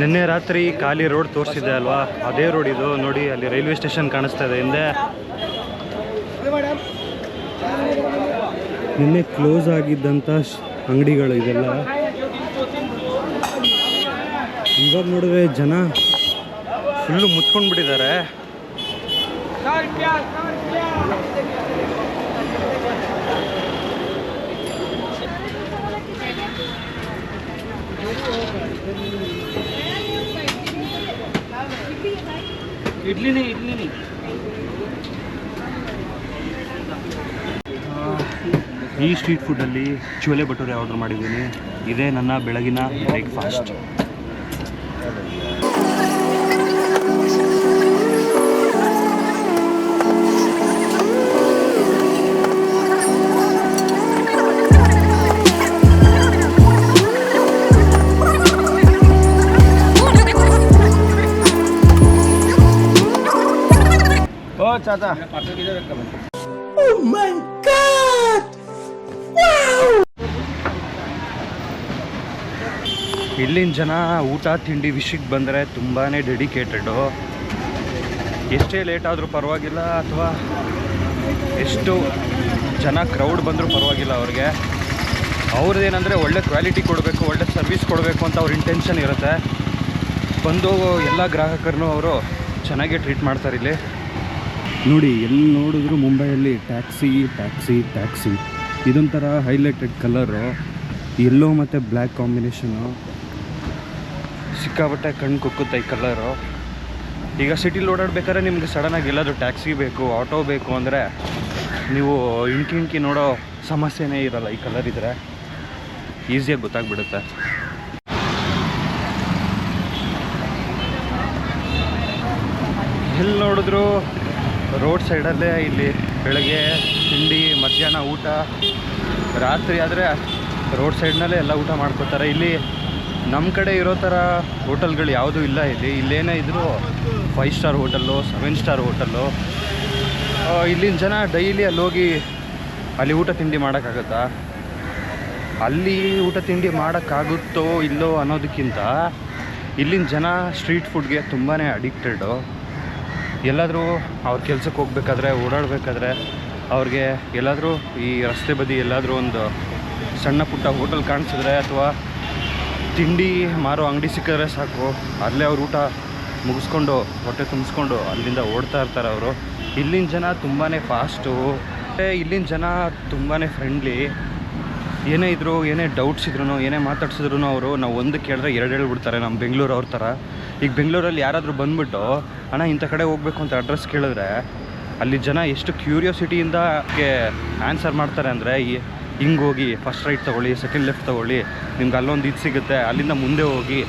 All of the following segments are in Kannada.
ನಿನ್ನೆ ರಾತ್ರಿ ಖಾಲಿ ರೋಡ್ ತೋರಿಸಿದೆ ಅಲ್ವಾ? ಅದೇ ರೋಡ್ ಇದು. ನೋಡಿ, ಅಲ್ಲಿ ರೈಲ್ವೆ ಸ್ಟೇಷನ್ ಕಾಣಿಸ್ತಾ ಇದೆ ಹಿಂದೆ. ನಿನ್ನೆ ಕ್ಲೋಸ್ ಆಗಿದ್ದಂಥ ಅಂಗಡಿಗಳು ಇದೆಲ್ಲ ಇವಾಗ ನೋಡಿದ್ರೆ ಜನ ಫುಲ್ಲು ಮುಚ್ಕೊಂಡ್ಬಿಟ್ಟಿದ್ದಾರೆ. ಇಡ್ಲಿನೇ ಇಡ್ಲಿನೇ. ಈ ಸ್ಟ್ರೀಟ್ ಫುಡ್ಡಲ್ಲಿ ಚೋಲೆ ಭಟೂರೆ ಆರ್ಡರ್ ಮಾಡಿದ್ದೀನಿ. ಇದೇ ನನ್ನ ಬೆಳಗಿನ ಬ್ರೇಕ್ಫಾಸ್ಟ್ ಚಾಚಾ. ಇಲ್ಲಿನ ಜನ ಊಟ ತಿಂಡಿ ವಿಷಯಕ್ಕೆ ಬಂದರೆ ತುಂಬಾ ಡೆಡಿಕೇಟೆಡು ಎಷ್ಟೇ ಲೇಟ್ ಆದರೂ ಪರವಾಗಿಲ್ಲ ಅಥವಾ ಎಷ್ಟು ಜನ ಕ್ರೌಡ್ ಬಂದರೂ ಪರವಾಗಿಲ್ಲ ಅವ್ರಿಗೆ. ಅವ್ರದ್ದೇನೆಂದರೆ ಒಳ್ಳೆ ಕ್ವಾಲಿಟಿ ಕೊಡಬೇಕು ಒಳ್ಳೆ ಸರ್ವಿಸ್ ಕೊಡಬೇಕು ಅಂತ ಅವ್ರ ಇಂಟೆನ್ಷನ್ ಇರುತ್ತೆ. ಬಂದು ಎಲ್ಲ ಗ್ರಾಹಕರನ್ನು ಅವರು ಚೆನ್ನಾಗೇ ಟ್ರೀಟ್ ಮಾಡ್ತಾರೆ ಇಲ್ಲಿ. ನೋಡಿ, ಎಲ್ಲಿ ನೋಡಿದ್ರು ಮುಂಬೈಯಲ್ಲಿ ಟ್ಯಾಕ್ಸಿ ಟ್ಯಾಕ್ಸಿ ಟ್ಯಾಕ್ಸಿ. ಇದೊಂಥರ ಹೈಲೈಟೆಡ್ ಕಲರು ಎಲ್ಲೋ ಮತ್ತು ಬ್ಲ್ಯಾಕ್ ಕಾಂಬಿನೇಷನು ಸಿಕ್ಕಾಪಟ್ಟೆ ಕಣ್ಣು ಕುಕ್ಕುತ್ತೆ ಈ ಕಲರು ಈಗ ಸಿಟಿಲಿ ಓಡಾಡ್ಬೇಕಾದ್ರೆ ನಿಮಗೆ ಸಡನ್ನಾಗಿ ಎಲ್ಲಾದರೂ ಟ್ಯಾಕ್ಸಿ ಬೇಕು ಆಟೋ ಬೇಕು ಅಂದರೆ ನೀವು ಇಂಕಿ ನೋಡೋ ಸಮಸ್ಯೆನೇ ಇರಲ್ಲ ಈ ಕಲರ್ ಇದ್ದರೆ ಈಸಿಯಾಗಿ ಗೊತ್ತಾಗ್ಬಿಡುತ್ತೆ. ಎಲ್ಲಿ ನೋಡಿದ್ರು ರೋಡ್ ಸೈಡಲ್ಲೇ ಇಲ್ಲಿ ಬೆಳಗ್ಗೆ ತಿಂಡಿ, ಮಧ್ಯಾಹ್ನ ಊಟ, ರಾತ್ರಿ ಆದರೆ ರೋಡ್ ಸೈಡ್ನಲ್ಲೇ ಎಲ್ಲ ಊಟ ಮಾಡ್ಕೋತಾರೆ. ಇಲ್ಲಿ ನಮ್ಮ ಕಡೆ ಇರೋ ಥರ ಹೋಟೆಲ್ಗಳು ಯಾವುದೂ ಇಲ್ಲ ಇಲ್ಲಿ. ಇಲ್ಲೇನೇ ಇದ್ದರೂ five star hotel seven star hotel. ಇಲ್ಲಿನ ಜನ ಡೈಲಿ ಅಲ್ಲಿ ಹೋಗಿ ಅಲ್ಲಿ ಊಟ ತಿಂಡಿ ಮಾಡೋಕ್ಕಾಗತ್ತಾ? ಅಲ್ಲಿ ಊಟ ತಿಂಡಿ ಮಾಡೋಕ್ಕಾಗುತ್ತೋ ಇಲ್ಲೋ ಅನ್ನೋದಕ್ಕಿಂತ ಇಲ್ಲಿನ ಜನ ಸ್ಟ್ರೀಟ್ ಫುಡ್ಗೆ ತುಂಬಾ ಅಡಿಕ್ಟೆಡು ಎಲ್ಲಾದರೂ ಅವ್ರ ಕೆಲ್ಸಕ್ಕೆ ಹೋಗ್ಬೇಕಾದ್ರೆ, ಓಡಾಡಬೇಕಾದ್ರೆ ಅವ್ರಿಗೆ ಎಲ್ಲಾದರೂ ಈ ರಸ್ತೆ ಬದಿ ಎಲ್ಲಾದರೂ ಒಂದು ಸಣ್ಣ ಪುಟ್ಟ ಹೋಟೆಲ್ ಕಾಣಿಸಿದ್ರೆ ಅಥವಾ ತಿಂಡಿ ಮಾರೋ ಅಂಗಡಿ ಸಿಕ್ಕಿದ್ರೆ ಸಾಕು. ಅಲ್ಲೇ ಅವ್ರು ಊಟ ಮುಗಿಸ್ಕೊಂಡು, ಹೊಟ್ಟೆ ತುಂಬಿಸ್ಕೊಂಡು ಅಲ್ಲಿಂದ ಓಡ್ತಾ ಇರ್ತಾರೆ ಅವರು. ಇಲ್ಲಿನ ಜನ ತುಂಬಾ ಫಾಸ್ಟು ಇಲ್ಲಿನ ಜನ ತುಂಬಾ ಫ್ರೆಂಡ್ಲಿ ಏನೇ ಇದ್ರು, ಏನೇ ಡೌಟ್ಸ್ ಇದ್ರು ಏನೇ ಮಾತಾಡ್ಸಿದ್ರು ಅವರು, ನಾವು ಒಂದು ಕೇಳಿದ್ರೆ ಎರಡು ಹೇಳ್ಬಿಡ್ತಾರೆ ನಮ್ಮ ಬೆಂಗಳೂರು ಅವ್ರ ಥರ. ಈಗ ಬೆಂಗಳೂರಲ್ಲಿ ಯಾರಾದರೂ ಬಂದ್ಬಿಟ್ಟು, ಅಣ್ಣ, ಇಂಥ ಕಡೆ ಹೋಗ್ಬೇಕು ಅಂತ ಅಡ್ರೆಸ್ ಕೇಳಿದ್ರೆ, ಅಲ್ಲಿ ಜನ ಎಷ್ಟು ಕ್ಯೂರಿಯಾಸಿಟಿಯಿಂದ ಆನ್ಸರ್ ಮಾಡ್ತಾರೆ ಅಂದರೆ ಹಿಂಗೆ ಹೋಗಿ ಫಸ್ಟ್ ರೈಟ್ ತೊಗೊಳ್ಳಿ ಸೆಕೆಂಡ್ ಲೆಫ್ಟ್ ತೊಗೊಳ್ಳಿ, ನಿಮ್ಗೆ ಅಲ್ಲೊಂದು ಇದು ಸಿಗುತ್ತೆ, ಅಲ್ಲಿಂದ ಮುಂದೆ ಹೋಗಿ,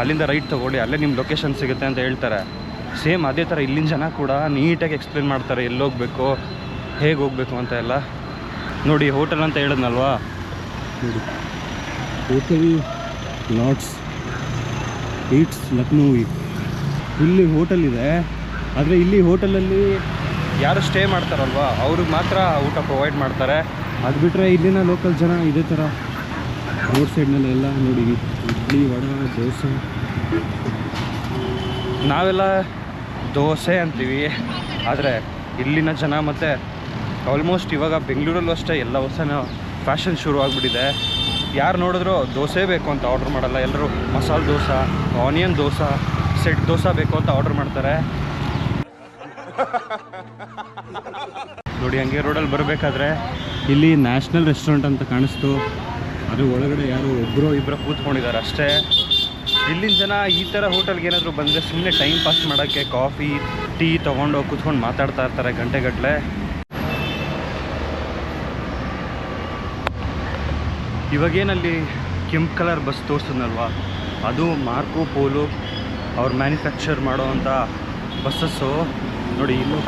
ಅಲ್ಲಿಂದ ರೈಟ್ ತೊಗೊಳ್ಳಿ, ಅಲ್ಲೇ ನಿಮ್ಮ ಲೊಕೇಶನ್ ಸಿಗುತ್ತೆ ಅಂತ ಹೇಳ್ತಾರೆ. ಸೇಮ್ ಅದೇ ಥರ ಇಲ್ಲಿನ ಜನ ಕೂಡ ನೀಟಾಗಿ ಎಕ್ಸ್ಪ್ಲೇನ್ ಮಾಡ್ತಾರೆ, ಎಲ್ಲಿ ಹೋಗಬೇಕು, ಹೇಗೆ ಹೋಗಬೇಕು ಅಂತ ಎಲ್ಲ. ನೋಡಿ ಹೋಟೆಲ್ ಅಂತ ಹೇಳಿದ್ನಲ್ವಾ? ನೋಡಿ. ಹೋಟೆಲ್ ಲಾಟ್ಸ್ ಈಟ್ಸ್ ಲಕ್ನೋವಿ ಇಲ್ಲಿ ಹೋಟೆಲ್ ಇದೆ, ಆದರೆ ಇಲ್ಲಿ ಹೋಟೆಲಲ್ಲಿ ಯಾರು ಸ್ಟೇ ಮಾಡ್ತಾರಲ್ವಾ? ಅವ್ರಿಗೆ ಮಾತ್ರ ಊಟ ಪ್ರೊವೈಡ್ ಮಾಡ್ತಾರೆ. ಅದು ಬಿಟ್ಟರೆ ಇಲ್ಲಿನ ಲೋಕಲ್ ಜನ ಇದೇ ಥರ ರೋಡ್ ಸೈಡ್ನಲ್ಲೆಲ್ಲ ನೋಡಿ, ಇಡ್ಲಿ, ವಡ, ದೋಸೆ. ನಾವೆಲ್ಲ ದೋಸೆ ಅಂತೀವಿ. ಆದರೆ ಇಲ್ಲಿನ ಜನ ಮತ್ತು ಆಲ್ಮೋಸ್ಟ್ ಇವಾಗ ಬೆಂಗಳೂರಲ್ಲೂ ಅಷ್ಟೇ, ಎಲ್ಲ ಹೊಸ ಫ್ಯಾಷನ್ ಶುರು ಆಗಿಬಿಟ್ಟಿದೆ. ಯಾರು ನೋಡಿದ್ರು ದೋಸೆ ಬೇಕು ಅಂತ ಆರ್ಡ್ರ್ ಮಾಡಲ್ಲ. ಎಲ್ಲರೂ ಮಸಾಲೆ ದೋಸೆ ಆನಿಯನ್ ದೋಸೆ ಸೆಟ್ ದೋಸೆ ಬೇಕು ಅಂತ ಆರ್ಡ್ರ್ ಮಾಡ್ತಾರೆ. ನೋಡಿ, ಹಂಗೆ ರೋಡಲ್ಲಿ ಬರಬೇಕಾದ್ರೆ ಇಲ್ಲಿ ನ್ಯಾಷನಲ್ ರೆಸ್ಟೋರೆಂಟ್ ಅಂತ ಕಾಣಿಸ್ತು. ಅದು ಒಳಗಡೆ ಯಾರು ಒಬ್ಬರು ಇಬ್ಬರು ಕೂತ್ಕೊಂಡಿದ್ದಾರೆ ಅಷ್ಟೇ. ಇಲ್ಲಿನ ಜನ ಈ ಥರ ಹೋಟೆಲ್ಗೆ ಏನಾದರೂ ಬಂದರೆ ಸುಮ್ಮನೆ ಟೈಮ್ ಪಾಸ್ ಮಾಡೋಕ್ಕೆ ಕಾಫಿ ಟೀ ತೊಗೊಂಡು ಕೂತ್ಕೊಂಡು ಮಾತಾಡ್ತಾ ಇರ್ತಾರೆ ಗಂಟೆಗಟ್ಟಲೆ ಇವಾಗೇನಲ್ಲಿ ಕೆಂಪು ಕಲರ್ ಬಸ್ ತೋರಿಸಿದ್ನಲ್ವಾ? ಅದು ಮಾರ್ಕೋ ಪೋಲು ಅವ್ರು ಮ್ಯಾನುಫ್ಯಾಕ್ಚರ್ ಮಾಡೋವಂಥ ಬಸ್ಸಸ್ಸು. ನೋಡಿ ಇಲ್ಲೂ.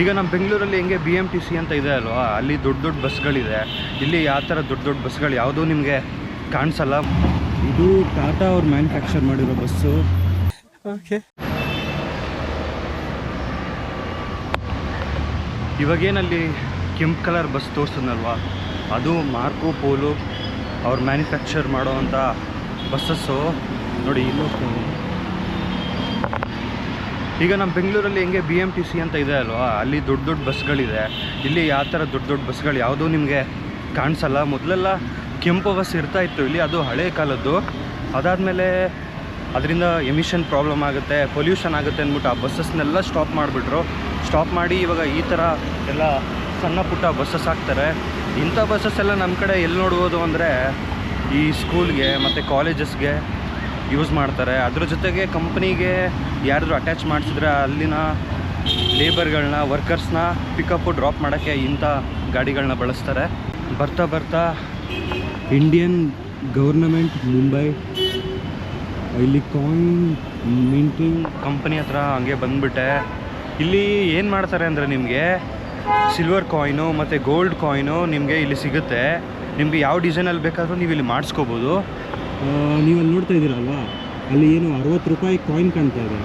ಈಗ ನಮ್ಮ ಬೆಂಗಳೂರಲ್ಲಿ ಹೆಂಗೆ ಬಿ ಎಂ ಟಿ ಸಿ ಅಂತ ಇದೆ ಅಲ್ವಾ? ಅಲ್ಲಿ ದೊಡ್ಡ ದೊಡ್ಡ ಬಸ್ಗಳಿದೆ. ಇಲ್ಲಿ ಯಾವ ಥರ ದೊಡ್ಡ ದೊಡ್ಡ ಬಸ್ಗಳು ಯಾವುದೂ ನಿಮಗೆ ಕಾಣಿಸಲ್ಲ. ಇದು ಟಾಟಾ ಅವ್ರು ಮ್ಯಾನುಫ್ಯಾಕ್ಚರ್ ಮಾಡಿರೋ ಬಸ್ಸು. ಓಕೆ. ಇವಾಗೇನಲ್ಲಿ ಕೆಂಪು ಕಲರ್ ಬಸ್ ತೋರಿಸಿದ್ನಲ್ವಾ ಅದು ಮಾರ್ಕೋ ಪೋಲು ಅವ್ರು ಮ್ಯಾನುಫ್ಯಾಕ್ಚರ್ ಮಾಡೋವಂಥ ಬಸ್ಸಸ್ಸು. ನೋಡಿ, ಇಲ್ಲೂ ಈಗ ನಮ್ಮ ಬೆಂಗಳೂರಲ್ಲಿ ಹೆಂಗೆ ಬಿ ಎಂ ಟಿ ಸಿ ಅಂತ ಇದೆ ಅಲ್ವಾ? ಅಲ್ಲಿ ದೊಡ್ಡ ದೊಡ್ಡ ಬಸ್ಗಳಿದೆ. ಇಲ್ಲಿ ಯಾವ ಥರ ದೊಡ್ಡ ದೊಡ್ಡ ಬಸ್ಗಳು? ಯಾವುದೂ ನಿಮಗೆ ಕಾಣಿಸಲ್ಲ. ಮೊದಲೆಲ್ಲ ಕೆಂಪು ಬಸ್ ಇರ್ತಾ ಇತ್ತು. ಇಲ್ಲಿ ಅದು ಹಳೆ ಕಾಲದ್ದು. ಅದಾದಮೇಲೆ ಅದರಿಂದ ಎಮಿಷನ್ ಪ್ರಾಬ್ಲಮ್ ಆಗುತ್ತೆ, ಪೊಲ್ಯೂಷನ್ ಆಗುತ್ತೆ ಅಂದ್ಬಿಟ್ಟು ಆ ಬಸ್ಸಸ್ನೆಲ್ಲ ಸ್ಟಾಪ್ ಮಾಡಿಬಿಟ್ರು. ಸ್ಟಾಪ್ ಮಾಡಿ ಇವಾಗ ಈ ಥರ ಎಲ್ಲ ಸಣ್ಣ ಪುಟ್ಟ ಬಸ್ಸಸ್ ಹಾಕ್ತಾರೆ. ಇಂಥ ಬಸ್ಸಸ್ ಎಲ್ಲ ನಮ್ಮ ಕಡೆ ಎಲ್ಲಿ ನೋಡ್ಬೋದು ಅಂದರೆ ಈ ಸ್ಕೂಲ್ಗೆ ಮತ್ತು ಕಾಲೇಜಸ್ಗೆ ಯೂಸ್ ಮಾಡ್ತಾರೆ. ಅದ್ರ ಜೊತೆಗೆ ಕಂಪ್ನಿಗೆ ಯಾರಾದರೂ ಅಟ್ಯಾಚ್ ಮಾಡಿಸಿದ್ರೆ ಅಲ್ಲಿನ ಲೇಬರ್ಗಳನ್ನ ವರ್ಕರ್ಸ್ನ ಪಿಕಪ್ಪು ಡ್ರಾಪ್ ಮಾಡೋಕ್ಕೆ ಇಂಥ ಗಾಡಿಗಳನ್ನ ಬಳಸ್ತಾರೆ. ಬರ್ತಾ ಬರ್ತಾ ಇಂಡಿಯನ್ ಗೌರ್ನಮೆಂಟ್ ಮುಂಬೈ ಇಲ್ಲಿ ಕಾಯಿನ್ ಮಿಂಟಿಂಗ್ ಕಂಪನಿ ಹತ್ರ ಹಂಗೆ ಬಂದ್ಬಿಟ್ಟೆ. ಇಲ್ಲಿ ಏನು ಮಾಡ್ತಾರೆ ಅಂದರೆ ನಿಮಗೆ ಸಿಲ್ವರ್ ಕಾಯಿನು ಮತ್ತು ಗೋಲ್ಡ್ ಕಾಯಿನು ನಿಮಗೆ ಇಲ್ಲಿ ಸಿಗುತ್ತೆ. ನಿಮಗೆ ಯಾವ ಡಿಸೈನಲ್ಲಿ ಬೇಕಾದರೂ ನೀವು ಇಲ್ಲಿ ಮಾಡಿಸ್ಕೋಬೋದು. ನೀವು ಅಲ್ಲಿ ನೋಡ್ತಾ ಇದ್ದೀರಲ್ವಾ? ಅಲ್ಲಿ ಏನು ಅರವತ್ತು ರೂಪಾಯಿ ಕಾಯಿನ್ ಕಾಣ್ತಾ ಇದೆ.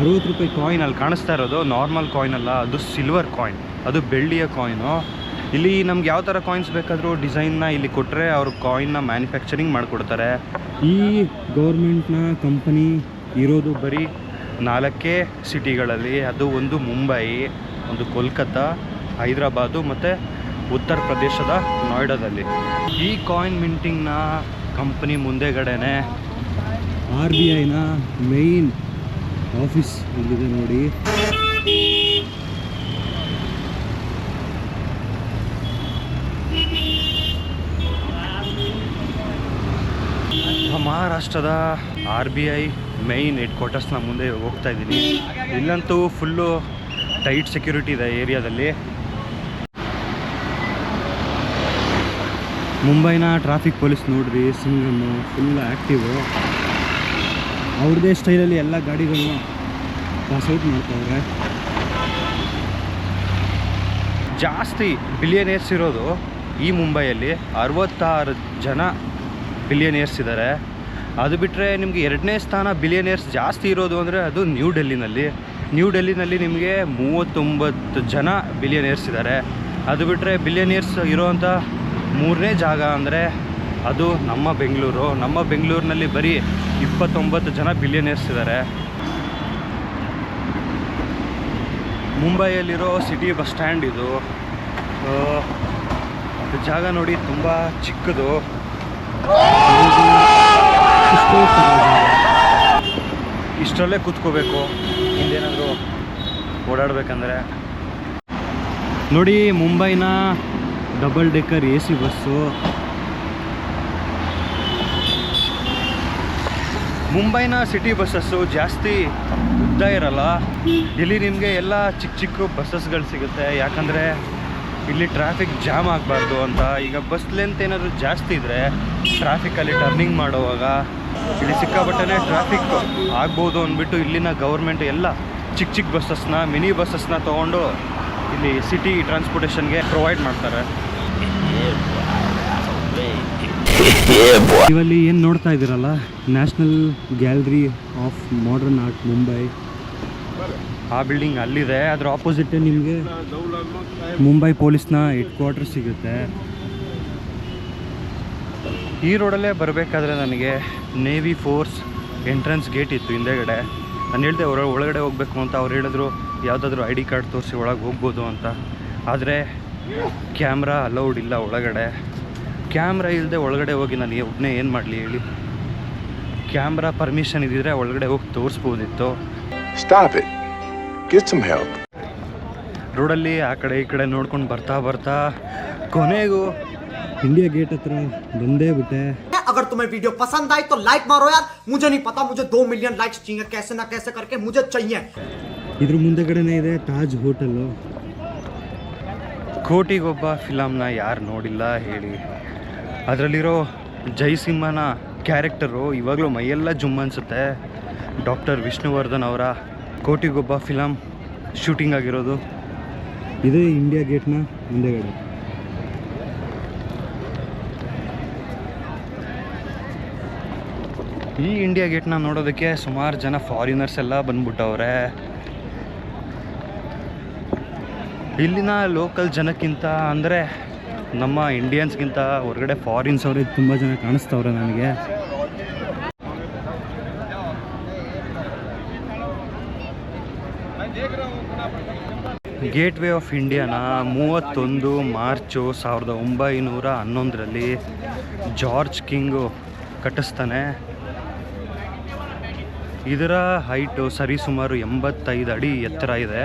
ಅರವತ್ತು ರೂಪಾಯಿ ಕಾಯಿನ್ ಅಲ್ಲಿ ಕಾಣಿಸ್ತಾ ಇರೋದು ನಾರ್ಮಲ್ ಕಾಯಿನ್ ಅಲ್ಲ ಅದು ಸಿಲ್ವರ್ ಕಾಯಿನ್ ಅದು ಬೆಳ್ಳಿಯ ಕಾಯಿನು ಇಲ್ಲಿ ನಮ್ಗೆ ಯಾವ ಥರ ಕಾಯಿನ್ಸ್ ಬೇಕಾದರೂ ಡಿಸೈನ್ನ ಇಲ್ಲಿ ಕೊಟ್ಟರೆ ಅವರು ಕಾಯಿನ್ನ ಮ್ಯಾನುಫ್ಯಾಕ್ಚರಿಂಗ್ ಮಾಡಿಕೊಡ್ತಾರೆ. ಈ ಗೌರ್ಮೆಂಟ್ನ ಕಂಪನಿ ಇರೋದು ಬರೀ ನಾಲ್ಕೇ ಸಿಟಿಗಳಲ್ಲಿ ಅದು ಒಂದು ಮುಂಬೈ ಒಂದು ಕೋಲ್ಕತ್ತಾ ಹೈದರಾಬಾದು ಮತ್ತು ಉತ್ತರ ಪ್ರದೇಶದ ನೋಯ್ಡಾದಲ್ಲಿ. ಈ ಕಾಯಿನ್ ಮಿಂಟಿಂಗ್ನ ಕಂಪನಿ ಮುಂದೆಗಡೆನೆ ಆರ್ ಬಿ ಐನ ಮೇಯ್ನ್ ಆಫೀಸ್ ಇಲ್ಲಿದೆ ನೋಡಿ. ಮಹಾರಾಷ್ಟ್ರದ R B I main head ಕ್ವಾರ್ಟರ್ಸ್ನ ಮುಂದೆ ಹೋಗ್ತಾ ಇದ್ದೀನಿ. ಇಲ್ಲಂತೂ ಫುಲ್ಲು ಟೈಟ್ ಸೆಕ್ಯೂರಿಟಿ ಇದೆ ಏರಿಯಾದಲ್ಲಿ. ಮುಂಬೈನ ಟ್ರಾಫಿಕ್ ಪೊಲೀಸ್ ನೋಡ್ರಿ ಸಿಂಗನ್ನು ಫುಲ್ ಆ್ಯಕ್ಟಿವು ಅವ್ರದ್ದೇ ಸ್ಟೈಲಲ್ಲಿ ಎಲ್ಲ ಗಾಡಿಗಳನ್ನ ಪಾಸ್ ಔಟ್ ಮಾಡ್ತಾವ್ರೆ. ಜಾಸ್ತಿ ಬಿಲಿಯನೇರ್ಸ್ ಇರೋದು ಈ ಮುಂಬೈಯಲ್ಲಿ. ಅರವತ್ತಾರು ಜನ ಬಿಲಿಯನೇರ್ಸ್ ಇದ್ದಾರೆ ಅದು ಬಿಟ್ಟರೆ ನಿಮಗೆ ಎರಡನೇ ಸ್ಥಾನ ಬಿಲಿಯನೇರ್ಸ್ ಜಾಸ್ತಿ ಇರೋದು ಅಂದರೆ ಅದು ನ್ಯೂ ಡೆಲ್ಲಿನಲ್ಲಿ ನ್ಯೂ ಡೆಲ್ಲಿನಲ್ಲಿ ನಿಮಗೆ ಮೂವತ್ತೊಂಬತ್ತು ಜನ ಬಿಲಿಯನೇರ್ಸ್ ಇದ್ದಾರೆ ಅದು ಬಿಟ್ಟರೆ ಬಿಲಿಯನೇರ್ಸ್ ಇರೋವಂಥ ಮೂರನೇ ಜಾಗ ಅಂದರೆ ಅದು ನಮ್ಮ ಬೆಂಗಳೂರು. ನಮ್ಮ ಬೆಂಗಳೂರಿನಲ್ಲಿ ಬರೀ ಇಪ್ಪತ್ತೊಂಬತ್ತು ಜನ ಬಿಲಿಯನೇರ್ಸ್ ಇದ್ದಾರೆ. ಮುಂಬೈಯಲ್ಲಿರೋ ಸಿಟಿ ಬಸ್ ಸ್ಟ್ಯಾಂಡ್ ಇದು. ಜಾಗ ನೋಡಿ ತುಂಬ ಚಿಕ್ಕದು. ಇಷ್ಟರಲ್ಲೇ ಕೂತ್ಕೋಬೇಕು. ಇಲ್ಲೇನಾದರೂ ಓಡಾಡಬೇಕಂದ್ರೆ. ನೋಡಿ ಮುಂಬೈನ double decker A C bus. ಮುಂಬೈನ ಸಿಟಿ ಬಸ್ಸಸ್ಸು ಜಾಸ್ತಿ ಉದ್ದ ಇರಲ್ಲ. ಇಲ್ಲಿ ನಿಮಗೆ ಎಲ್ಲ ಚಿಕ್ಕ ಚಿಕ್ಕ ಬಸ್ಸಸ್ಗಳು ಸಿಗುತ್ತೆ. ಯಾಕಂದರೆ ಇಲ್ಲಿ ಟ್ರಾಫಿಕ್ ಜಾಮ್ ಆಗಬಾರ್ದು ಅಂತ. ಈಗ ಬಸ್ ಲೆಂತ್ ಏನಾದರೂ ಜಾಸ್ತಿ ಇದ್ದರೆ ಟ್ರಾಫಿಕಲ್ಲಿ ಟರ್ನಿಂಗ್ ಮಾಡುವಾಗ ಇಲ್ಲಿ ಸಿಕ್ಕಾಪಟ್ಟೆ ಟ್ರಾಫಿಕ್ ಆಗ್ಬೋದು ಅಂದ್ಬಿಟ್ಟು ಇಲ್ಲಿನ ಗೌರ್ಮೆಂಟ್ ಎಲ್ಲ ಚಿಕ್ಕ ಚಿಕ್ಕ ಬಸ್ಸಸ್ನ, ಮಿನಿ ಬಸ್ಸಸ್ನ ತೊಗೊಂಡು ಇಲ್ಲಿ ಸಿಟಿ ಟ್ರಾನ್ಸ್ಪೋರ್ಟೇಷನ್ಗೆ ಪ್ರೊವೈಡ್ ಮಾಡ್ತಾರೆ. ಇವಲ್ಲಿ ಏನು ನೋಡ್ತಾ ಇದ್ದೀರಲ್ಲ? National gallery of modern art Mumbai ಆ ಬಿಲ್ಡಿಂಗ್ ಅಲ್ಲಿದೆ, ಅದರ ಆಪೋಸಿಟ್ ನಿಮಗೆ ಮುಂಬೈ ಪೊಲೀಸ್ನ ಹೆಡ್ ಕ್ವಾರ್ಟರ್ ಸಿಗುತ್ತೆ. ಈ ರೋಡಲ್ಲೇ ಬರಬೇಕಾದ್ರೆ ನನಗೆ ನೇವಿ ಫೋರ್ಸ್ ಎಂಟ್ರೆನ್ಸ್ ಗೇಟ್ ಇತ್ತು ಹಿಂದೆಗಡೆ. ನಾನು ಹೇಳಿದೆ, ಅವರು ಒಳಗಡೆ ಹೋಗಬೇಕು ಅಂತ ಅವ್ರು ಹೇಳಿದ್ರು, ಯಾವುದಾದ್ರೂ ಐ ಡಿ ಕಾರ್ಡ್ ತೋರಿಸಿ ಒಳಗೆ ಹೋಗ್ಬೋದು ಅಂತ. ಆದರೆ ಕ್ಯಾಮ್ರಾ ಅಲೌಡ್ ಇಲ್ಲ ಒಳಗಡೆ ಕ್ಯಾಮ್ರಾ ಇಲ್ಲದೆ ಒಳಗಡೆ ಹೋಗಿ ನಾನು ಒಬ್ಬನೇ ಏನು ಮಾಡಲಿ ಹೇಳಿ ಕ್ಯಾಮ್ರಾ ಪರ್ಮಿಷನ್ ಇದ್ದಿದ್ರೆ ಒಳಗಡೆ ಹೋಗಿ ತೋರಿಸ್ಬೋದಿತ್ತು Stop it. Get some help. ರೋಡಲ್ಲಿ ಆ ಕಡೆ ಈ ಕಡೆ ನೋಡ್ಕೊಂಡು ಬರ್ತಾ ಬರ್ತಾ ಕೊನೆಗೂ ಇಂಡಿಯಾ ಗೇಟ್ ಹತ್ರ ಬಂದೇ ಬಿಟ್ಟೆ अगर तुम्हें वीडियो पसंद आई तो लाइक मारो यार मुझे नहीं पता मुझे दो मिलियन लाइक्स चाहिए कैसे ना कैसे करके मुझे चाहिए ಇದ್ರ ಮುಂದೆಗಡೆನೇ ಇದೆ ತಾಜ್ ಹೋಟೆಲ್ಲು ಕೋಟಿಗೊಬ್ಬ ಫಿಲಮ್ನ ಯಾರು ನೋಡಿಲ್ಲ ಹೇಳಿ. ಅದರಲ್ಲಿರೋ ಜೈಸಿಂಹನ ಕ್ಯಾರೆಕ್ಟರು ಇವಾಗಲೂ ಮೈಯೆಲ್ಲ ಜುಮ್ ಅನಿಸುತ್ತೆ. ಡಾಕ್ಟರ್ ವಿಷ್ಣುವರ್ಧನ್ ಅವರ ಕೋಟಿಗೊಬ್ಬ ಫಿಲಮ್ ಶೂಟಿಂಗ್ ಆಗಿರೋದು. ಇದೇ ಇಂಡಿಯಾ ಗೇಟ್ನ ಮುಂದೆಗಡೆ. ಈ ಇಂಡಿಯಾ ಗೇಟ್ನ ನೋಡೋದಕ್ಕೆ ಸುಮಾರು ಜನ ಫಾರಿನರ್ಸ್ ಎಲ್ಲ ಬಂದ್ಬಿಟ್ಟವ್ರೆ. ಇಲ್ಲಿನ ಲೋಕಲ್ ಜನಕ್ಕಿಂತ ಅಂದರೆ ನಮ್ಮ ಇಂಡಿಯನ್ಸ್ಗಿಂತ ಹೊರಗಡೆ ಫಾರಿನ್ಸ್ ಅವ್ರಿಗೆ ತುಂಬ ಜನ ಕಾಣಿಸ್ತವ್ರೆ ನನಗೆ. ಗೇಟ್ ವೇ ಆಫ್ ಇಂಡಿಯಾನ ಮೂವತ್ತೊಂದು ಮಾರ್ಚು ಸಾವಿರದ ಒಂಬೈನೂರ ಹನ್ನೊಂದರಲ್ಲಿ ಜಾರ್ಜ್ ಕಿಂಗು ಕಟ್ಟಿಸ್ತಾನೆ. ಇದರ ಹೈಟು ಸರಿಸುಮಾರು ಎಂಬತ್ತೈದು ಅಡಿ ಎತ್ತರ ಇದೆ.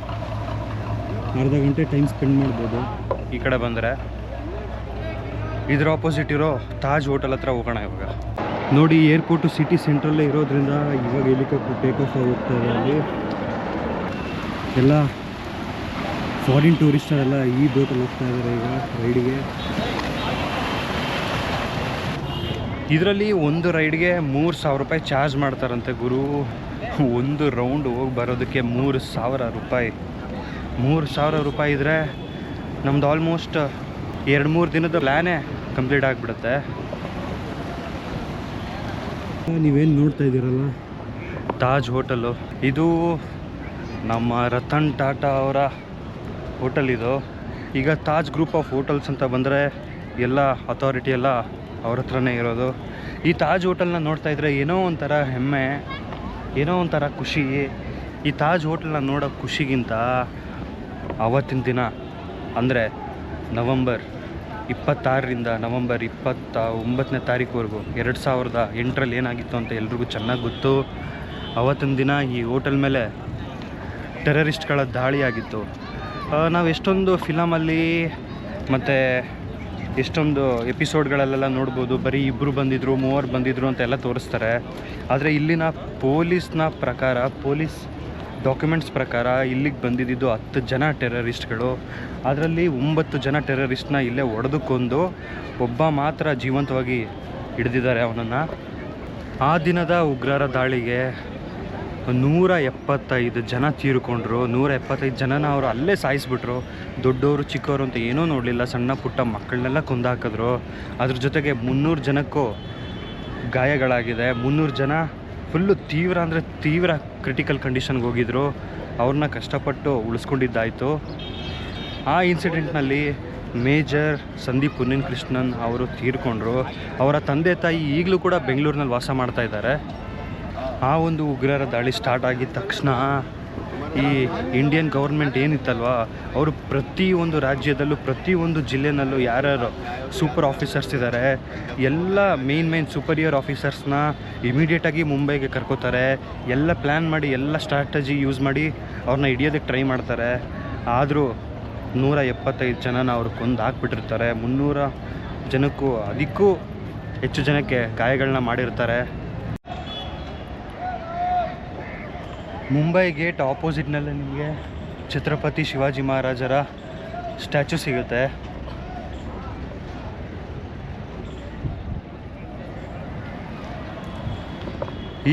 ಅರ್ಧ ಗಂಟೆ ಟೈಮ್ ಸ್ಪೆಂಡ್ ಮಾಡ್ಬೋದು. ಈ ಕಡೆ ಬಂದರೆ ಇದ್ರ ಆಪೋಸಿಟ್ ಇರೋ ತಾಜ್ ಹೋಟೆಲ್ ಹತ್ರ ಹೋಗೋಣ ಇವಾಗ. ನೋಡಿ ಏರ್ಪೋರ್ಟು ಸಿಟಿ ಸೆಂಟ್ರಲ್ಲೇ ಇರೋದ್ರಿಂದ ಇವಾಗ ಹೆಲಿಕಾಪ್ಟರ್ ಟೇಕ್ ಆಫ್ ಆಗುತ್ತೆ ಅಲ್ಲಿ ಎಲ್ಲ ಫಾರಿನ್ ಟೂರಿಸ್ಟರೆಲ್ಲ ಈ ಬೋಟಲ್ಲಿ ಹೋಗ್ತಾ ಇದ್ದಾರೆ ಈಗ ರೈಡಿಗೆ. ಇದರಲ್ಲಿ ಒಂದು ರೈಡ್ಗೆ ಮೂರು ಸಾವಿರ ರೂಪಾಯಿ ಚಾರ್ಜ್ ಮಾಡ್ತಾರಂತೆ ಗುರು. ಒಂದು ರೌಂಡ್ ಹೋಗಿ ಬರೋದಕ್ಕೆ ಮೂರು ಸಾವಿರ ರೂಪಾಯಿ. ಮೂರು ಸಾವಿರ ರೂಪಾಯಿ ಇದ್ದರೆ ನಮ್ದು ಆಲ್ಮೋಸ್ಟ್ ಎರಡು ಮೂರು ದಿನದ ಪ್ಲ್ಯಾನೇ ಕಂಪ್ಲೀಟ್ ಆಗಿಬಿಡುತ್ತೆ. ನೀವೇನು ನೋಡ್ತಾ ಇದ್ದೀರಲ್ಲ? ತಾಜ್ ಹೋಟೆಲು. ಇದು ನಮ್ಮ ರತನ್ ಟಾಟಾ ಅವರ ಹೋಟೆಲ್ ಇದು. ಈಗ ತಾಜ್ ಗ್ರೂಪ್ ಆಫ್ ಹೋಟೆಲ್ಸ್ ಅಂತ ಬಂದರೆ ಎಲ್ಲ ಅಥಾರಿಟಿ ಎಲ್ಲ ಅವ್ರ ಹತ್ರನೇ ಇರೋದು. ಈ ತಾಜ್ ಹೋಟೆಲ್ನ ನೋಡ್ತಾ ಇದ್ರೆ ಏನೋ ಒಂಥರ ಹೆಮ್ಮೆ ಏನೋ ಒಂಥರ ಖುಷಿ. ಈ ತಾಜ್ ಹೋಟೆಲ್ನ ನೋಡೋ ಖುಷಿಗಿಂತ ಆವತ್ತಿನ ದಿನ, ಅಂದರೆ ನವಂಬರ್ ಇಪ್ಪತ್ತಾರರಿಂದ ನವಂಬರ್ ಇಪ್ಪತ್ತ ಒಂಬತ್ತನೇ ತಾರೀಕುವರೆಗೂ ಎರಡು ಸಾವಿರದ ಎಂಟರಲ್ಲಿ ಏನಾಗಿತ್ತು ಅಂತ ಎಲ್ರಿಗೂ ಚೆನ್ನಾಗಿ ಗೊತ್ತು. ಅವತ್ತಿನ ದಿನ ಈ ಹೋಟೆಲ್ ಮೇಲೆ ಟೆರರಿಸ್ಟ್ಗಳ ದಾಳಿಯಾಗಿತ್ತು. ನಾವು ಎಷ್ಟೊಂದು ಫಿಲಮಲ್ಲಿ ಮತ್ತು ಎಷ್ಟೊಂದು ಎಪಿಸೋಡ್ಗಳಲ್ಲೆಲ್ಲ ನೋಡ್ಬೋದು. ಬರೀ ಇಬ್ಬರು ಬಂದಿದ್ರು, ಮೂವರು ಬಂದಿದ್ರು ಅಂತ ಎಲ್ಲ ತೋರಿಸ್ತಾರೆ. ಆದರೆ ಇಲ್ಲಿನ ಪೊಲೀಸ್ನ ಪ್ರಕಾರ ಪೊಲೀಸ್ ಡಾಕ್ಯುಮೆಂಟ್ಸ್ ಪ್ರಕಾರ ಇಲ್ಲಿಗೆ ಬಂದಿದ್ದು ಹತ್ತು ಜನ ಟೆರರಿಸ್ಟ್ಗಳು. ಅದರಲ್ಲಿ ಒಂಬತ್ತು ಜನ ಟೆರರಿಸ್ಟ್ನ ಇಲ್ಲೇ ಹೊಡೆದುಕೊಂಡು ಒಬ್ಬ ಮಾತ್ರ ಜೀವಂತವಾಗಿ ಹಿಡಿದಿದ್ದಾರೆ ಅವನನ್ನು. ಆ ದಿನದ ಉಗ್ರರ ದಾಳಿಗೆ ನೂರ ಎಪ್ಪತ್ತೈದು ಜನ ತೀರಿಕೊಂಡ್ರು. ನೂರ ಎಪ್ಪತ್ತೈದು ಜನನ ಅವರು ಅಲ್ಲೇ ಸಾಯಿಸ್ಬಿಟ್ರು. ದೊಡ್ಡವರು, ಚಿಕ್ಕವರು ಅಂತ ಏನೂ ನೋಡಲಿಲ್ಲ. ಸಣ್ಣ ಪುಟ್ಟ ಮಕ್ಕಳನ್ನೆಲ್ಲ ಕೊಂದಾಕಿದ್ರು. ಅದ್ರ ಜೊತೆಗೆ ಮುನ್ನೂರು ಜನಕ್ಕೂ ಗಾಯಗಳಾಗಿದೆ. ಮುನ್ನೂರು ಜನ ಫುಲ್ಲು ತೀವ್ರ ಅಂದರೆ ತೀವ್ರ ಕ್ರಿಟಿಕಲ್ ಕಂಡೀಷನ್ಗೆ ಹೋಗಿದ್ರು. ಅವ್ರನ್ನ ಕಷ್ಟಪಟ್ಟು ಉಳಿಸ್ಕೊಂಡಿದ್ದಾಯಿತು. ಆ ಇನ್ಸಿಡೆಂಟ್ನಲ್ಲಿ ಮೇಜರ್ ಸಂದೀಪ್ ಕುನ್ನಿನ್ ಕೃಷ್ಣನ್ ಅವರು ತೀರ್ಕೊಂಡ್ರು. ಅವರ ತಂದೆ ತಾಯಿ ಈಗಲೂ ಕೂಡ ಬೆಂಗಳೂರಿನಲ್ಲಿ ವಾಸ ಮಾಡ್ತಾ ಇದ್ದಾರೆ. ಆ ಒಂದು ಉಗ್ರರ ದಾಳಿ ಸ್ಟಾರ್ಟ್ ಆಗಿದ ತಕ್ಷಣ ಈ ಇಂಡಿಯನ್ ಗೌರ್ಮೆಂಟ್ ಏನಿತ್ತಲ್ವ, ಅವರು ಪ್ರತಿಯೊಂದು ರಾಜ್ಯದಲ್ಲೂ ಪ್ರತಿಯೊಂದು ಜಿಲ್ಲೆನಲ್ಲೂ ಯಾರ್ಯಾರು ಸೂಪರ್ ಆಫೀಸರ್ಸ್ ಇದ್ದಾರೆ ಎಲ್ಲ ಮೇನ್ ಮೇನ್ ಸೂಪರಿಯರ್ ಆಫೀಸರ್ಸ್ನ ಇಮಿಡಿಯೇಟಾಗಿ ಮುಂಬೈಗೆ ಕರ್ಕೋತಾರೆ, ಎಲ್ಲ ಪ್ಲ್ಯಾನ್ ಮಾಡಿ, ಎಲ್ಲ ಸ್ಟ್ರಾಟಜಿ ಯೂಸ್ ಮಾಡಿ ಅವ್ರನ್ನ ಹಿಡಿಯೋದಕ್ಕೆ ಟ್ರೈ ಮಾಡ್ತಾರೆ. ಆದರೂ ನೂರ ಎಪ್ಪತ್ತೈದು ಜನನ ಅವ್ರು ಕೊಂದು ಹಾಕ್ಬಿಟ್ಟಿರ್ತಾರೆ. ಮುನ್ನೂರ ಜನಕ್ಕೂ, ಅದಕ್ಕೂ ಹೆಚ್ಚು ಜನಕ್ಕೆ ಗಾಯಗಳನ್ನ ಮಾಡಿರ್ತಾರೆ. ಮುಂಬೈ ಗೇಟ್ ಆಪೋಸಿಟ್ನಲ್ಲೇ ನಿಮಗೆ ಛತ್ರಪತಿ ಶಿವಾಜಿ ಮಹಾರಾಜರ ಸ್ಟ್ಯಾಚು ಸಿಗುತ್ತೆ.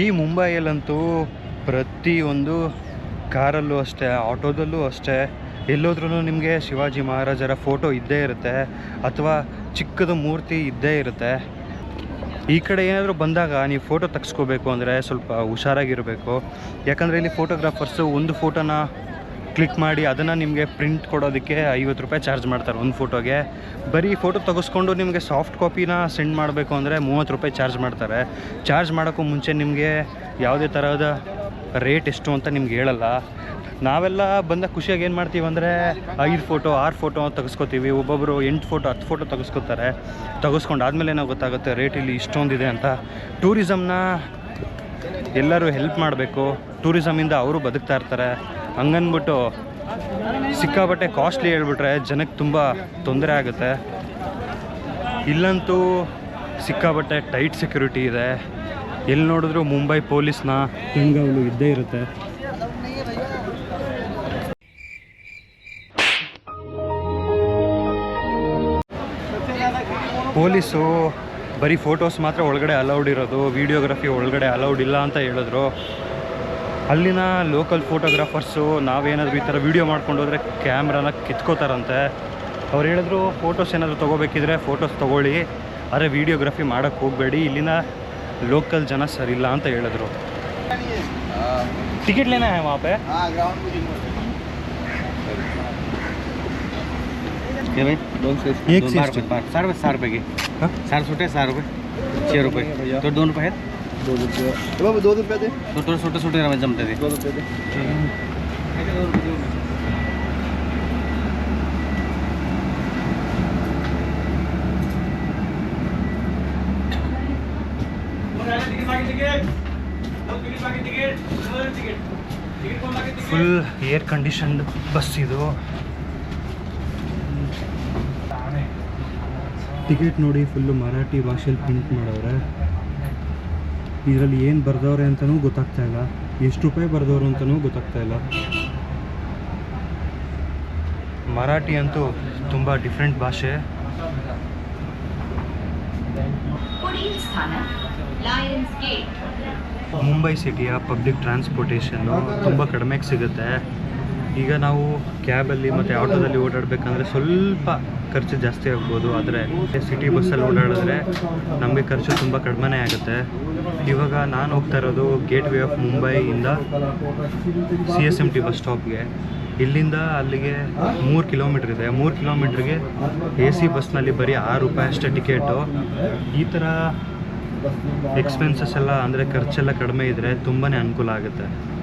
ಈ ಮುಂಬೈಯಲ್ಲಂತೂ ಪ್ರತಿಯೊಂದು ಕಾರಲ್ಲೂ ಅಷ್ಟೇ, ಆಟೋದಲ್ಲೂ ಅಷ್ಟೇ ಎಲ್ಲೋದ್ರೂ ನಿಮಗೆ ಶಿವಾಜಿ ಮಹಾರಾಜರ ಫೋಟೋ ಇದ್ದೇ ಇರುತ್ತೆ ಅಥವಾ ಚಿಕ್ಕದು ಮೂರ್ತಿ ಇದ್ದೇ ಇರುತ್ತೆ. ಈ ಕಡೆ ಏನಾದರೂ ಬಂದಾಗ ನೀವು ಫೋಟೋ ತೆಗೆಸ್ಕೋಬೇಕು ಅಂದರೆ ಸ್ವಲ್ಪ ಹುಷಾರಾಗಿರಬೇಕು. ಯಾಕಂದರೆ ಇಲ್ಲಿ ಫೋಟೋಗ್ರಾಫರ್ಸು ಒಂದು ಫೋಟೋನ ಕ್ಲಿಕ್ ಮಾಡಿ ಅದನ್ನು ನಿಮಗೆ ಪ್ರಿಂಟ್ ಕೊಡೋದಕ್ಕೆ ಐವತ್ತು ರೂಪಾಯಿ ಚಾರ್ಜ್ ಮಾಡ್ತಾರೆ ಒಂದು ಫೋಟೋಗೆ ಬರೀ ಫೋಟೋ ತೆಗೆಸ್ಕೊಂಡು ನಿಮಗೆ ಸಾಫ್ಟ್ ಕಾಪಿನ ಸೆಂಡ್ ಮಾಡಬೇಕು ಅಂದರೆ ಮೂವತ್ತು ರೂಪಾಯಿ ಚಾರ್ಜ್ ಮಾಡ್ತಾರೆ. ಚಾರ್ಜ್ ಮಾಡೋಕ್ಕೂ ಮುಂಚೆ ನಿಮಗೆ ಯಾವುದೇ ಥರದ ರೇಟ್ ಎಷ್ಟು ಅಂತ ನಿಮ್ಗೆ ಹೇಳಲ್ಲ. ನಾವೆಲ್ಲ ಬಂದ ಖುಷಿಯಾಗಿ ಏನು ಮಾಡ್ತೀವಿ ಅಂದರೆ ಐದು ಫೋಟೋ ಆರು ಫೋಟೋ ತೆಗೆಸ್ಕೊತೀವಿ. ಒಬ್ಬೊಬ್ಬರು ಎಂಟು ಫೋಟೋ ಹತ್ತು ಫೋಟೋ ತೆಗೆಸ್ಕೊತಾರೆ. ತೆಗೆಸ್ಕೊಂಡು ಆದಮೇಲೆ ಏನೋ ಗೊತ್ತಾಗುತ್ತೆ ರೇಟ್ ಇಲ್ಲಿ ಇಷ್ಟೊಂದಿದೆ ಅಂತ. ಟೂರಿಸಮ್ನ ಎಲ್ಲರೂ ಹೆಲ್ಪ್ ಮಾಡಬೇಕು. ಟೂರಿಸಮಿಂದ ಅವರು ಬದುಕ್ತಾ ಇರ್ತಾರೆ. ಹಂಗನ್ಬಿಟ್ಟು ಸಿಕ್ಕಾಬಟ್ಟೆ ಕಾಸ್ಟ್ಲಿ ಹೇಳ್ಬಿಟ್ರೆ ಜನಕ್ಕೆ ತುಂಬ ತೊಂದರೆ ಆಗುತ್ತೆ. ಇಲ್ಲಂತೂ ಸಿಕ್ಕಾಬಟ್ಟೆ ಟೈಟ್ ಸೆಕ್ಯೂರಿಟಿ ಇದೆ. ಎಲ್ಲಿ ನೋಡಿದ್ರು ಮುಂಬೈ ಪೊಲೀಸ್ನ ಹೆಂಗವಲು ಇದ್ದೇ ಇರುತ್ತೆ. ಪೊಲೀಸು ಬರೀ ಫೋಟೋಸ್ ಮಾತ್ರ ಒಳಗಡೆ ಅಲೌಡ್ ಇರೋದು ವೀಡಿಯೋಗ್ರಫಿ ಒಳಗಡೆ ಅಲೌಡ್ ಇಲ್ಲ ಅಂತ ಹೇಳಿದ್ರು. ಅಲ್ಲಿನ ಲೋಕಲ್ ಫೋಟೋಗ್ರಾಫರ್ಸು ನಾವೇನಾದರೂ ಈ ಥರ ವೀಡಿಯೋ ಮಾಡ್ಕೊಂಡು ಹೋದರೆ ಕ್ಯಾಮ್ರಾನ ಕಿತ್ಕೋತಾರಂತೆ. ಅವ್ರು ಹೇಳಿದ್ರು ಫೋಟೋಸ್ ಏನಾದರೂ ತೊಗೋಬೇಕಿದ್ರೆ ಫೋಟೋಸ್ ತೊಗೊಳ್ಳಿ. ಆದರೆ ವೀಡಿಯೋಗ್ರಫಿ ಮಾಡೋಕ್ಕೆ ಹೋಗಬೇಡಿ. ಇಲ್ಲಿನ ಲೋಕಲ್ ಜನ ಸರಿ ಇಲ್ಲ ಅಂತ ಹೇಳಿದ್ರು. ಟಿಕೆಟ್ ಲೇನಾ ವಾಪೆ ये भाई दोन सौ एक दोन से बार रुपये बार साठ रुपये साठ रुपये की हाँ? साठ छोटे साठ रुपये छः रुपये तो दोन रुपये आहेत बाबा दो रुपये दे तो थोडं छोटे छोटे रमे जमते ते दो रुपये दे ಫುಲ್ ಏರ್ ಕಂಡೀಷನ್ಡ್ ಬಸ್ ಇದು ಟಿಕೆಟ್ ನೋಡಿ ಫುಲ್ಲು ಮರಾಠಿ ಭಾಷೆಯಲ್ಲಿ ಪ್ರಿಂಟ್ ಮಾಡವ್ರೆ ಇದರಲ್ಲಿ ಏನು ಬರ್ದವ್ರೆ ಅಂತಲೂ ಗೊತ್ತಾಗ್ತಾ ಇಲ್ಲ. ಎಷ್ಟು ರೂಪಾಯಿ ಬರ್ದವ್ರು ಅಂತಲೂ ಗೊತ್ತಾಗ್ತಾ ಇಲ್ಲ. ಮರಾಠಿ ಅಂತೂ ತುಂಬ ಡಿಫ್ರೆಂಟ್ ಭಾಷೆ. ಮುಂಬೈ ಸಿಟಿಯ ಪಬ್ಲಿಕ್ ಟ್ರಾನ್ಸ್ಪೋರ್ಟೇಷನ್ನು ತುಂಬ ಕಡಿಮೆಗೆ ಸಿಗುತ್ತೆ. ಈಗ ನಾವು ಕ್ಯಾಬಲ್ಲಿ ಮತ್ತು ಆಟೋದಲ್ಲಿ ಓಡಾಡಬೇಕಂದ್ರೆ ಸ್ವಲ್ಪ ಖರ್ಚು ಜಾಸ್ತಿ ಆಗ್ಬೋದು. ಆದರೆ ಸಿಟಿ ಬಸ್ಸಲ್ಲಿ ಓಡಾಡಿದ್ರೆ ನಮಗೆ ಖರ್ಚು ತುಂಬ ಕಡಿಮೆ ಆಗುತ್ತೆ. ಇವಾಗ ನಾನು ಹೋಗ್ತಾ ಇರೋದು gateway of ಮುಂಬೈಯಿಂದ C S M T bus ಸ್ಟಾಪ್ಗೆ ಇಲ್ಲಿಂದ ಅಲ್ಲಿಗೆ ಮೂರು ಕಿಲೋಮೀಟ್ರ್ ಇದೆ. ಮೂರು ಕಿಲೋಮೀಟ್ರಿಗೆ ಎ ಸಿ ಬಸ್ನಲ್ಲಿ ಬರೀ ಆರು ರೂಪಾಯಿ ಅಷ್ಟೇ ಟಿಕೆಟು ಈ ಥರ ಎಕ್ಸ್ಪೆನ್ಸಸ್ ಎಲ್ಲ ಅಂದರೆ ಖರ್ಚೆಲ್ಲ ಕಡಿಮೆ ಇದ್ದರೆ ತುಂಬಾ ಅನುಕೂಲ ಆಗುತ್ತೆ.